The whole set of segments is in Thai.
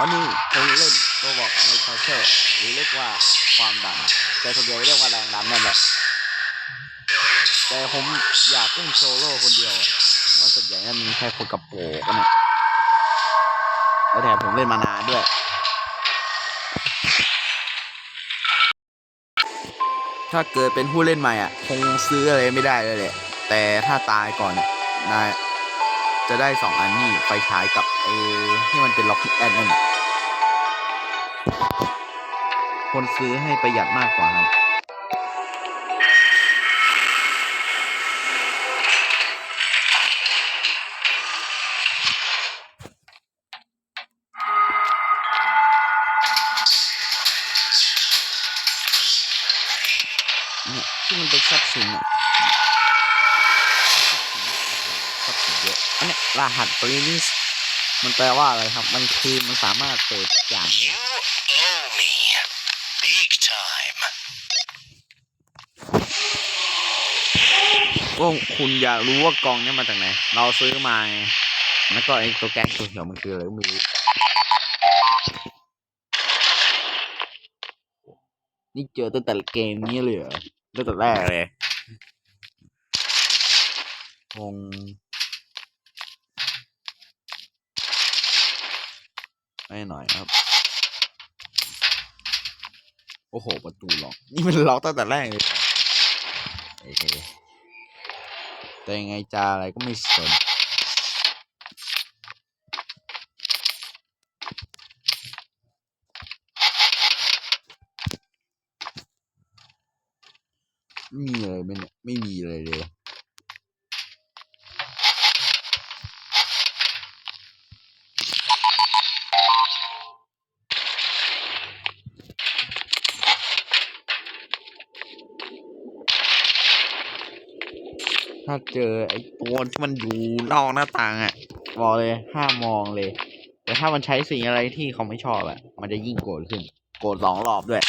วันนี้ผมเล่นตัวบอกในคาเชอร์หรือเรียกว่าความดัน แต่คนเดียวเรียกว่าแรงดันนั่นแหละแต่ผมอยากเล่นโซโล่คนเดียวเพราะส่วนใหญ่นั้นมีแค่คนกับโปกันนะแล้วแถมผมเล่นมานานด้วยถ้าเกิดเป็นผู้เล่นใหม่อะ คงซื้ออะไรไม่ได้เลยแหละ แต่ถ้าตายก่อนเนี่ยนายจะได้สองอันนี่ไฟฉายกับเอที่มันเป็นล็อกแอนนั่นน่ะ คนซื้อให้ประหยัดมากกว่าครับ เนี่ยที่มันเป็นทรัพย์สินอะทรัพย์สินเยอะอันเนี้ยรหัสปรินิสมันแปลว่าอะไรครับ มันคือมันสามารถเปิดอย่างเ time. ว่าคุณอยากรู้ว่ากองนี้มาจากไหน เราซื้อมาไงแล้วก็ไอ้ตัวแก๊งตัวเขียวมันคืออะไรก็ไม่รู้นี่เจอตั้งแต่เกมนี้เลยเหรอตั้งแต่แรกเลยคงไม่หน่อยครับ โอ้โห ประตูล็อก นี่มันล็อกตั้งแต่แรกเลยโอเคแต่ยังไงจาอะไรก็ไม่สนไม่มีเลยไหมเนี่ยไม่มีเลยเลย ถ้าเจอไอ้ตัวที่มันอยู่นอกหน้าต่างอะบอกเลยห้ามมองเลย แต่ถ้ามันใช้สิ่งอะไรที่เขาไม่ชอบอะมันจะยิ่งโกรธขึ้น โกรธสองรอบด้วย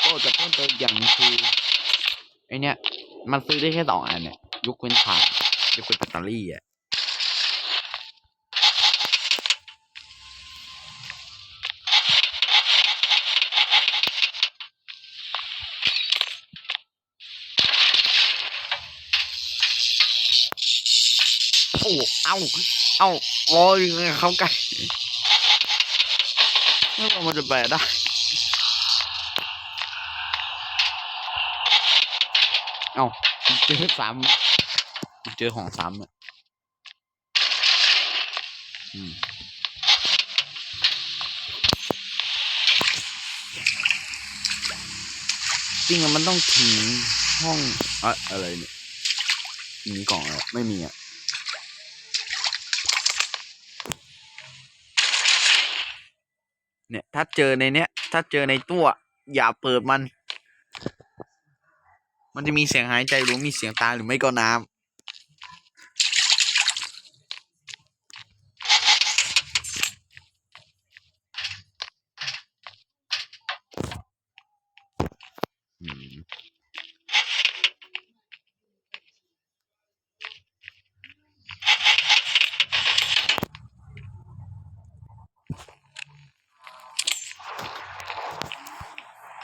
โอ้จะเพิ่มเติมอีกอย่างคือไอเนี้ยมันซื้อได้แค่สองอันเนี่ยยกเว้นถ่านยกเว้นแบตเตอรี่อะ โอ้เอาเอาวอยเขาใกล้แล้วมันจะแปลได้เอาเจอซ้ำเจอของซ้ำอะอืมจริงอะมันต้องถึงห้องอะอะไรเนี่ยมีกล่องอะไม่มีอะ เนี่ยถ้าเจอในเนี้ย ถ้าเจอในตัวอย่าเปิดมัน มันจะมีเสียงหายใจหรือมีเสียงตาหรือไม่ก็น้ำ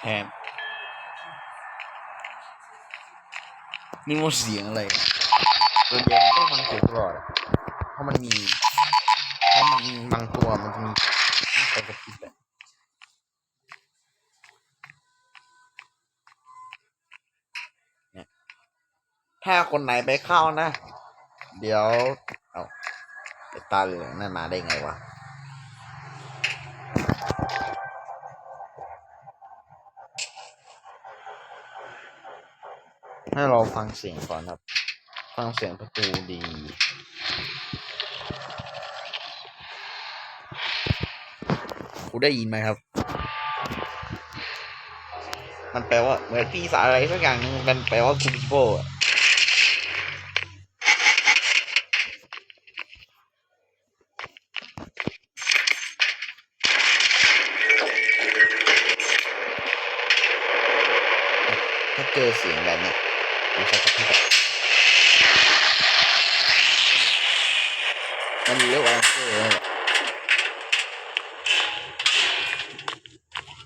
แถมนี่มันเสียงอะไรส่วนใหญ่ผมต้องฟังเสียงตลอดเพราะมันมี เพราะมันบางตัวมันจะมีไฟกระพริบอะเนี่ยถ้าคนไหนไปเข้านะ เดี๋ยว เอาไอ้ตาเหลืองนั่นมาได้ไงวะ ให้เราฟังเสียงก่อนครับ ฟังเสียงประตูดีกูได้ยินไหมครับ มันแปลว่าเหมือนปีศาจอะไรสักอย่างนึงมันแปลว่าคูปิโบอะถ้าเจอเสียงแบบนี้ มันเร็วอะไร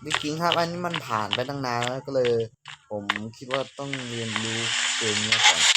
จริงครับอันนี้มันผ่านไปตั้งนานแล้วก็เลย ผมคิดว่าต้องเรียนรู้เกมนี้ก่อน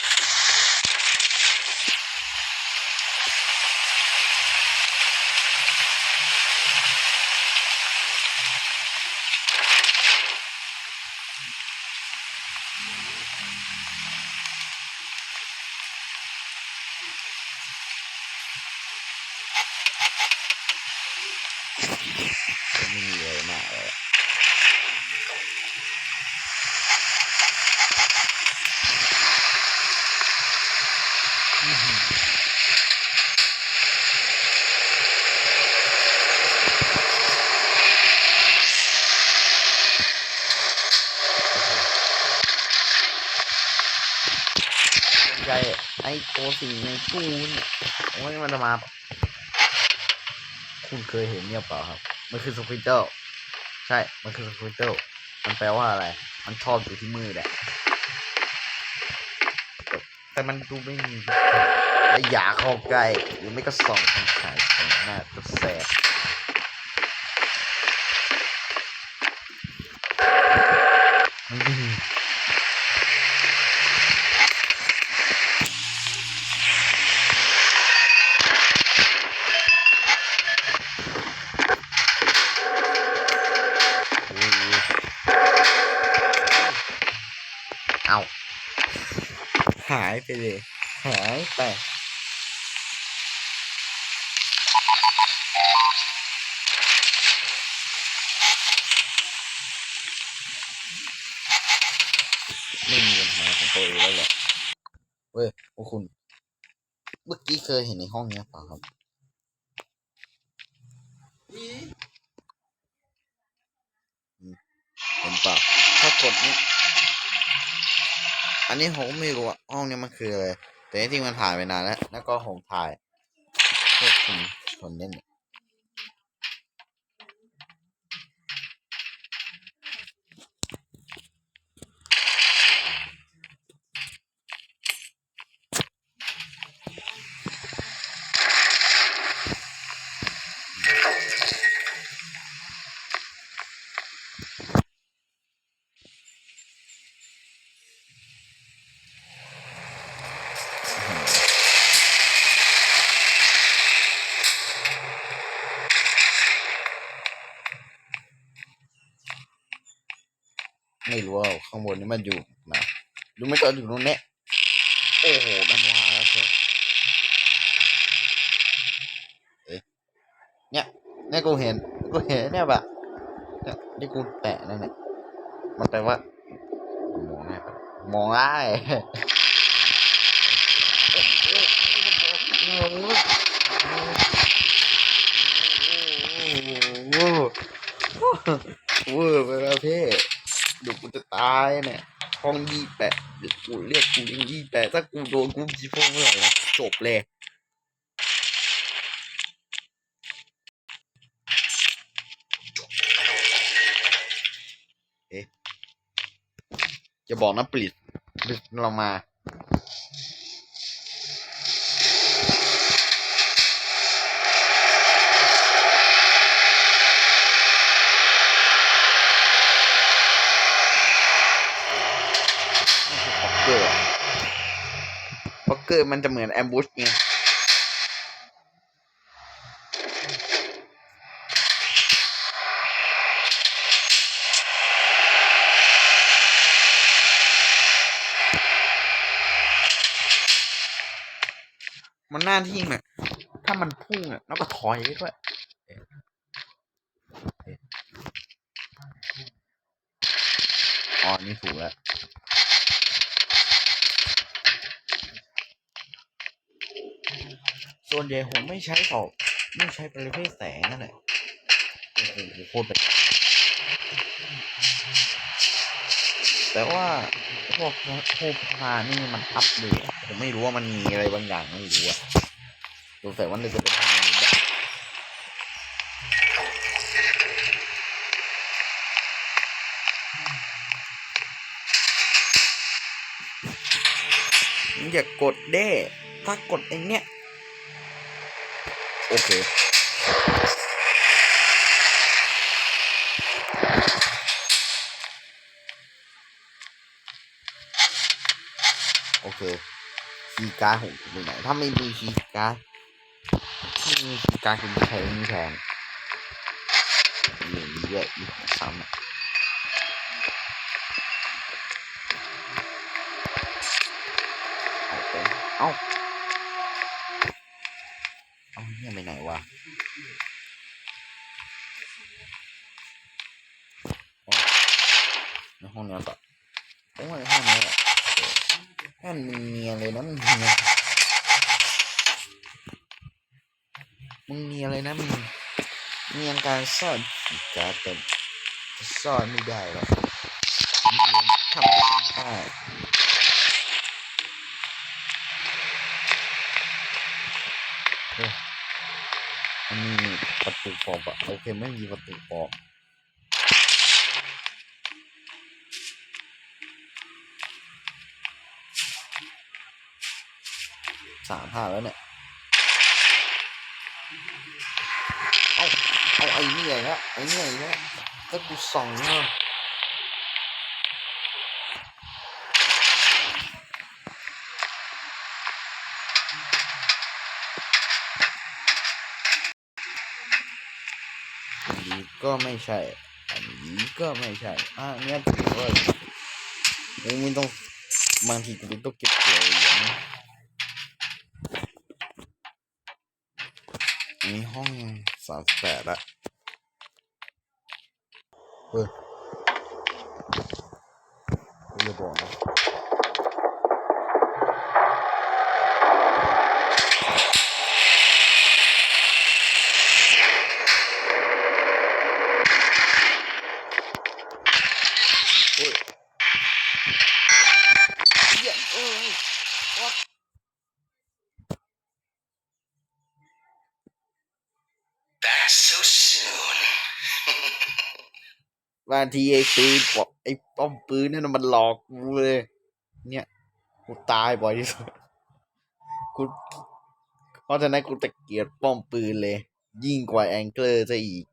ใจไอ้โกสิงในตู้เนี่ยโอ้ยมันจะมา คุณเคยเห็นเนี่ยเปล่าครับ มันคือสควิตเติลใช่ มันคือสควิตเติลมันแปลว่าอะไร มันชอบอยู่ที่มือแหละแต่มันดูไม่มีและอย่าเข้าใกล้หรือไม่ก็ส่องทางขายหน้าก็แสบ ไปเลยหายไปไม่มีปัญหาของตัวเองแล้วแหละเว้ยพวกคุณ เมื่อกี้เคยเห็นในห้องเนี้ยเปล่าครับเห็นเปล่าถ้ากดนี้ อันนี้ผมไม่รู้ว่าห้องนี้มันคืออะไรแต่จริงๆมันผ่านไปนานแล้ว แล้วก็ผมถ่ายพวกคุณคนเล่นเนี่ยไม่รู้ว่า ข้างบนนี้มันอยู่นะหรือไม่ก็อยู่ตรงเนี้โอ้โหนั่นว่าแล้วเชียวเอ๊ะเนี่ยเนี่ยกูเห็นกูเห็นเนี่ยแบบเนี่ยที่กูแตะนั่นแหละมันแปลว่ามองหน้มองได้โอ้โหเวอร์ไปแล้วพี่ เดี๋ยวกูจะตายเนี่ยห้องยี่แปดเดี๋ยวกูเรียกกูยังยี่แปดถ้ากูโดนกูจีโฟเมื่อไหร่นะจบเลยเอ๊ะจะบอกนะปลิดปลิดเรามา ฟอกเกอร์ ฟอกเกอมันจะเหมือนแอมบูชไงมันหน้าที่มันถ้ามันพุ่งอะแล้วก็ถอยด้วยอ๋อนี่ถูกแล้ว ส่วนใหญ่ผมไม่ใช้เสาไม่ใช้ประเภทแสงนั่นแหละโอ้โหโคตรเป็นแต่ว่าพวกพวกพานี่มันทับเลยผมไม่รู้ว่ามันมีอะไรบางอย่างไม่รู้อะสงสัยว่ามันจะเป็นทางนี้แบบอย่ากดเด้ ถ้ากดไอ้เนี้ย โอเคโอเคคีย์การ์ดของคุณไปไหนถ้าไม่มีคีย์การ์ดถ้าไม่มีคีย์การ์ดคุณใช้นี่แทนมีเยอะอีกซ้ำเอา ไปเนี่ยไปไหนวะในห้องนี้ก่อนโอ้ยห้องนี้แหละโอ้ให้มันเนียเลยนะมึงเนียมึงเนียนเลยนะมึงเนียการซ่อนการแต่ซ่อนไม่ได้หรอกทำไม่ได้เฮ้ย อันนี้มีประตูปอบอะโอเคไม่มีประตูปอบสามห้าแล้วเนี่ยเอาเอาไอ้นี่ใหญ่ละไอ้นี่ใหญ่ละถ้ากูส่องเนาะอันนี้ ก็ไม่ใช่ อันนี้ก็ไม่ใช่ อะเนี่ยถือว่ากูไม่ต้องบางทีกูต้องเก็บเกี่ยวอย่างนี้ห้องสามแปดละเฮ้ยกูจะบอกนะเฮ้ยเหี้ยเอ้ย Back so soon. บางทีไอ้ปืนบอกไอ้ป้อมปืนนั่นนะมันหลอกกูเลย เนี่ยกูตายบ่อยที่สุดกูเพราะฉะนั้นกูตะเกียดป้อมปืนเลย ยิ่งกว่าแองเกอร์ซะอีก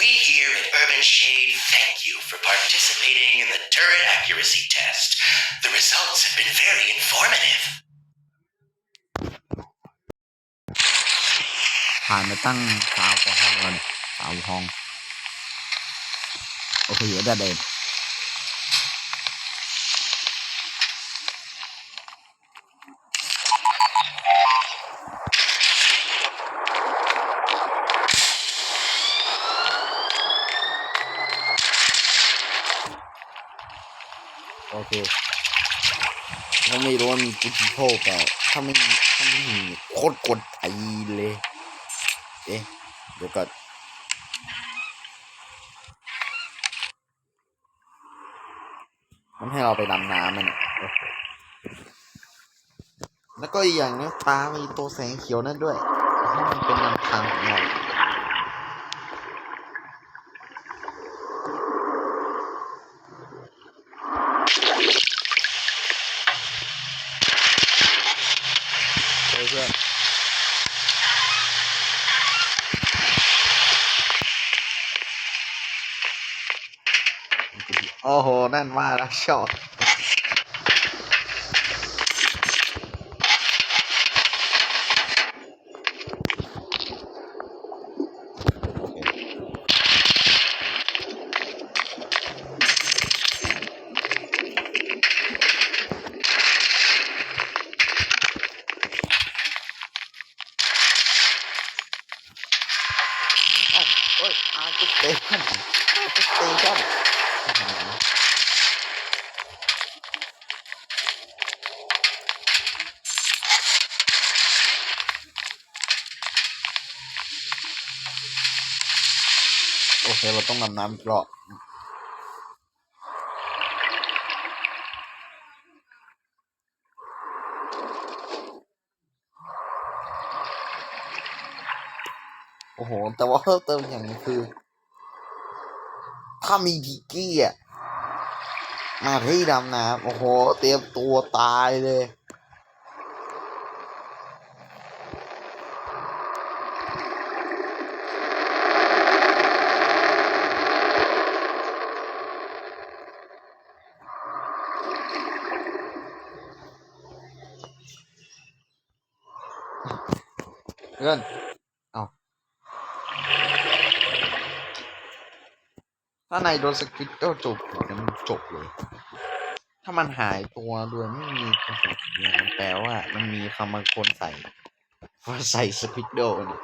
We here at Urban Shade thank you for participating in the turret accuracy test. The results have been very informative. ผ่านมาตั้งสาวกว่าห้องแล้วเนี่ยสาวห้อง โอเคเหลือแต่เดิมโอเคผมไม่รู้ว่ามีกุจิโพกแต่ถ้าไม่ถ้าไม่มีโคตรกดไอเลย เอ๊ะ เดี๋ยวก่อน มันให้เราไปดำน้ำมันแล้วก็อีกอย่างนะตามีตัวแสงเขียวนั่นด้วยให้มันเป็นนำทางของเราเฮ้ยเพื่อน โอ้โหนั่นมาแล้วชอบเอ้าเอ้ยอาร์ตสเตชันอาร์ตสเตชัน โอเค เราต้องนำน้ำอีกรอบโอ้โห แต่ว่าเพิ่มเติมอย่างนึงคือ ถ้ามีพิกกี้อะ มาที่ดำน้ำโอ้โห เตรียมตัวตายเลย เพื่อนเอาถ้าในโดนสควิตก็จบกันจบเลย ถ้ามันหายตัวโดยไม่มีกระสุนเนี่ยแปลว่ามันมีคำบางคนใส่ว่าใส่สควิตโดเนี่ย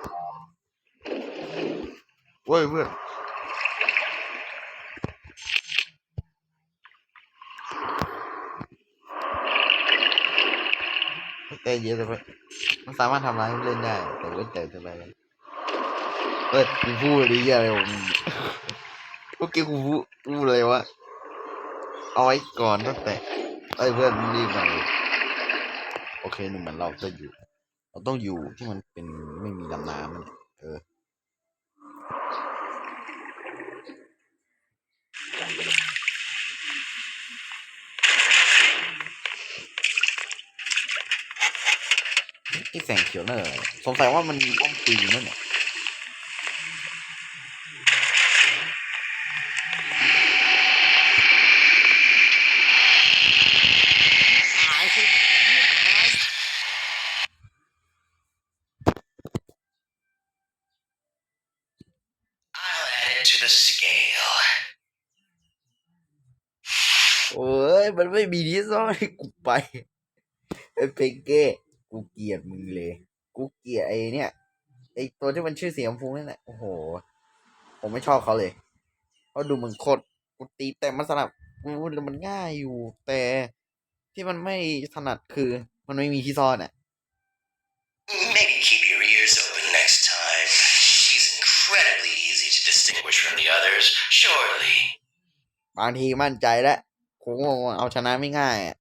เว้ยเพื่อนแต่เยอะแต่ว่า มันสามารถทำร้ายผู้เล่นได้ แต่เล่นแต่ทำไมเอ้ยกูพูดดีอะไรของมึงเมื่อกี้กูพูดพูดเลยว่าเอาไว้ก่อนตั้งแต่เอ้ยเพื่อนรีบมาเลยโอเคหนึ่งมันเราจะอยู่ เราต้องอยู่ที่มันเป็นไม่มีลำน้ำมันเออ ไอ้แสงเขียวเนอะสงสัยว่ามันมีป้อมปืนนั่นแหละตายโอ้ยมันไม่มีที่ซ่อนให้กูไปไอ้เพงเก้ กูเกลียดมึงเลย กูเกลียดไอ้เนี่ยไอ้ตัวที่มันชื่อสีชมพูนั่นแหละโอ้โห ผมไม่ชอบเขาเลยเขาดูเหมือนโคตรกูตีแต่มันสลับกูมันง่ายอยู่ แต่ที่มันไม่ถนัดคือมันไม่มีที่ซ่อนอะ Maybe keep your ears open next time. She's incredibly easy to distinguish from the others, surely. บางทีมั่นใจแล้วคงเอาชนะไม่ง่ายอะ